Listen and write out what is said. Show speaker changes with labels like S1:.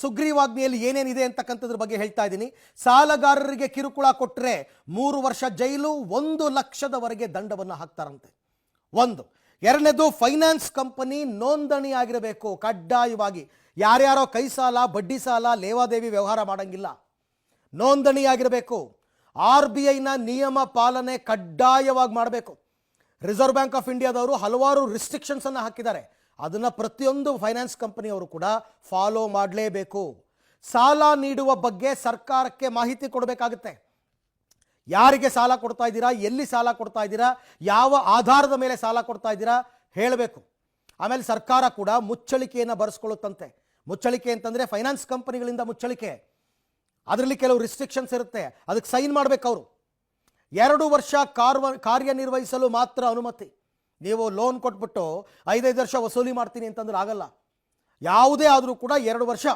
S1: ಸುಗ್ರೀವಾಜ್ಞೆಯಲ್ಲಿ ಏನೇನಿದೆ ಅಂತಕ್ಕಂಥದ್ರ ಬಗ್ಗೆ ಹೇಳ್ತಾ ಇದ್ದೀನಿ. ಸಾಲಗಾರರಿಗೆ ಕಿರುಕುಳ ಕೊಟ್ಟರೆ ಮೂರು ವರ್ಷ ಜೈಲು, ಒಂದು ಲಕ್ಷದವರೆಗೆ ದಂಡವನ್ನು ಹಾಕ್ತಾರಂತೆ. ಒಂದು. ಎರಡನೇದು, ಫೈನಾನ್ಸ್ ಕಂಪನಿ ನೋಂದಣಿ ಆಗಿರಬೇಕು ಕಡ್ಡಾಯವಾಗಿ. ಯಾರ್ಯಾರೋ ಕೈ ಸಾಲ, ಬಡ್ಡಿ ಸಾಲ, ಲೇವಾದೇವಿ ವ್ಯವಹಾರ ಮಾಡಂಗಿಲ್ಲ. ನೋಂದಣಿ ಆಗಿರಬೇಕು ಆರ್ ಬಿ ಐನ ನಿಯಮ ಪಾಲನೆ ಕಡ್ಡಾಯವಾಗಿ ಮಾಡಬೇಕು. ರಿಸರ್ವ್ ಬ್ಯಾಂಕ್ ಆಫ್ ಇಂಡಿಯಾದವರು ಹಲವಾರು ರಿಸ್ಟ್ರಿಕ್ಷನ್ಸನ್ನು ಹಾಕಿದ್ದಾರೆ. ಅದನ್ನು ಪ್ರತಿಯೊಂದು ಫೈನಾನ್ಸ್ ಕಂಪನಿಯವರು ಕೂಡ ಫಾಲೋ ಮಾಡಲೇಬೇಕು. ಸಾಲ ನೀಡುವ ಬಗ್ಗೆ ಸರ್ಕಾರಕ್ಕೆ ಮಾಹಿತಿ ಕೊಡಬೇಕಾಗುತ್ತೆ. ಯಾರಿಗೆ ಸಾಲ ಕೊಡ್ತಾ ಇದ್ದೀರಾ? ಎಲ್ಲಿ ಸಾಲ ಕೊಡ್ತಾ ಇದ್ದೀರಾ? ಯಾವ ಆಧಾರದ ಮೇಲೆ ಸಾಲ ಕೊಡ್ತಾ ಇದ್ದೀರಾ? ಹೇಳಬೇಕು. ಆಮೇಲೆ ಸರ್ಕಾರ ಕೂಡ ಮುಚ್ಚಳಿಕೆಯನ್ನು ಬರೆಸ್ಕೊಳ್ಳುತ್ತಂತೆ. ಮುಚ್ಚಳಿಕೆ ಅಂತಂದರೆ ಫೈನಾನ್ಸ್ ಕಂಪನಿಗಳಿಂದ ಮುಚ್ಚಳಿಕೆ. ಅದರಲ್ಲಿ ಕೆಲವು ರಿಸ್ಟ್ರಿಕ್ಷನ್ಸ್ ಇರುತ್ತೆ. ಅದಕ್ಕೆ ಸೈನ್ ಮಾಡಬೇಕು ಅವರು. ಎರಡು ವರ್ಷ ಕಾರ್ವ ಕಾರ್ಯನಿರ್ವಹಿಸಲು ಮಾತ್ರ ಅನುಮತಿ. ನೀವು ಲೋನ್ ಕೊಟ್ಬಿಟ್ಟು ಐದೈದು ವರ್ಷ ವಸೂಲಿ ಮಾಡ್ತೀನಿ ಅಂತಂದ್ರೆ ಆಗಲ್ಲ. ಯಾವುದೇ ಆದರೂ ಕೂಡ ಎರಡು ವರ್ಷ.